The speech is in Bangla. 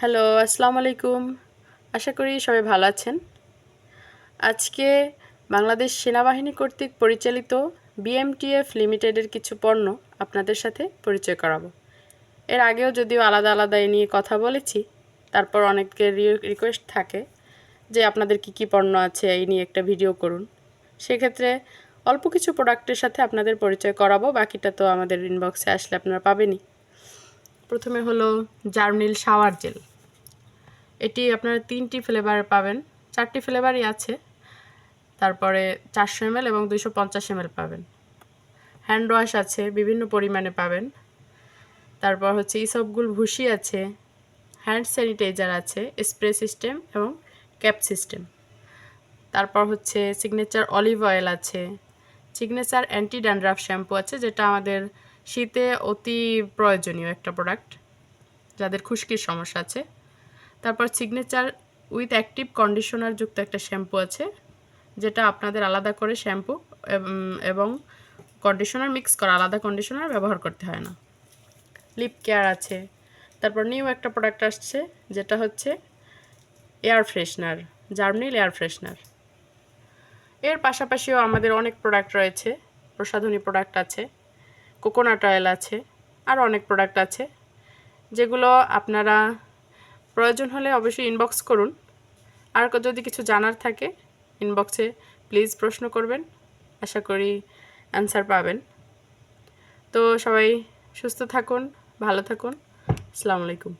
হ্যালো, আসসালামু আলাইকুম। আশা করি সবাই ভালো আছেন। আজকে বাংলাদেশ সেনাবাহিনী কর্তৃক পরিচালিত বিএমটিএফ লিমিটেডের কিছু পণ্য আপনাদের সাথে পরিচয় করাবো। এর আগেও যদিও আলাদা আলাদা এ নিয়ে কথা বলেছি, তারপর অনেকের রিকোয়েস্ট থাকে যে আপনাদের কি কি পণ্য আছে এই নিয়ে একটা ভিডিও করুন। সেক্ষেত্রে অল্প কিছু প্রোডাক্টের সাথে আপনাদের পরিচয় করাবো, বাকিটা তো আমাদের ইনবক্সে আসলে আপনারা পাবেনই। প্রথমে হলো জার্নিল শাওয়ার জেল। এটি আপনারা তিনটি ফ্লেভার পাবেন। চারটি ফ্লেভারই আছে। তারপরে চারশো এমএল এবং দুইশো পঞ্চাশ এমএল পাবেন। হ্যান্ড ওয়াশ আছে, বিভিন্ন পরিমাণে পাবেন। তারপর হচ্ছে ইসবগুল ভুসি আছে, হ্যান্ড স্যানিটাইজার আছে, স্প্রে সিস্টেম এবং ক্যাপ সিস্টেম। তারপর হচ্ছে সিগনেচার অলিভ অয়েল আছে, সিগনেচার অ্যান্টি ড্যান্ড্রাফ শ্যাম্পু আছে, যেটা আমাদের শীতে অতি প্রয়োজনীয় একটা প্রোডাক্ট যাদের খুশকির সমস্যা আছে। তারপর সিগনেচার উইথ অ্যাক্টিভ কন্ডিশনার যুক্ত একটা শ্যাম্পু আছে, যেটা আপনাদের আলাদা করে শ্যাম্পু এবং কন্ডিশনার মিক্স করা আলাদা কন্ডিশনার ব্যবহার করতে হয় না। লিপ কেয়ার আছে, তারপর নিউ একটা প্রোডাক্ট আসছে, যেটা হচ্ছে এয়ার ফ্রেশনার জার্নিল এয়ার ফ্রেশনার এর পাশাপাশিও আমাদের অনেক প্রোডাক্ট রয়েছে, প্রসাধনী প্রোডাক্ট আছে। কোকোনাট অয়েল আছে, আর অনেক প্রোডাক্ট আছে, যেগুলো আপনারা প্রয়োজন হলে অবশ্যই ইনবক্স করুন। আর যদি কিছু জানার থাকে ইনবক্সে প্লিজ প্রশ্ন করবেন, আশা করি অ্যান্সার পাবেন। তো সবাই সুস্থ থাকুন, ভালো থাকুন। আসসালামু আলাইকুম।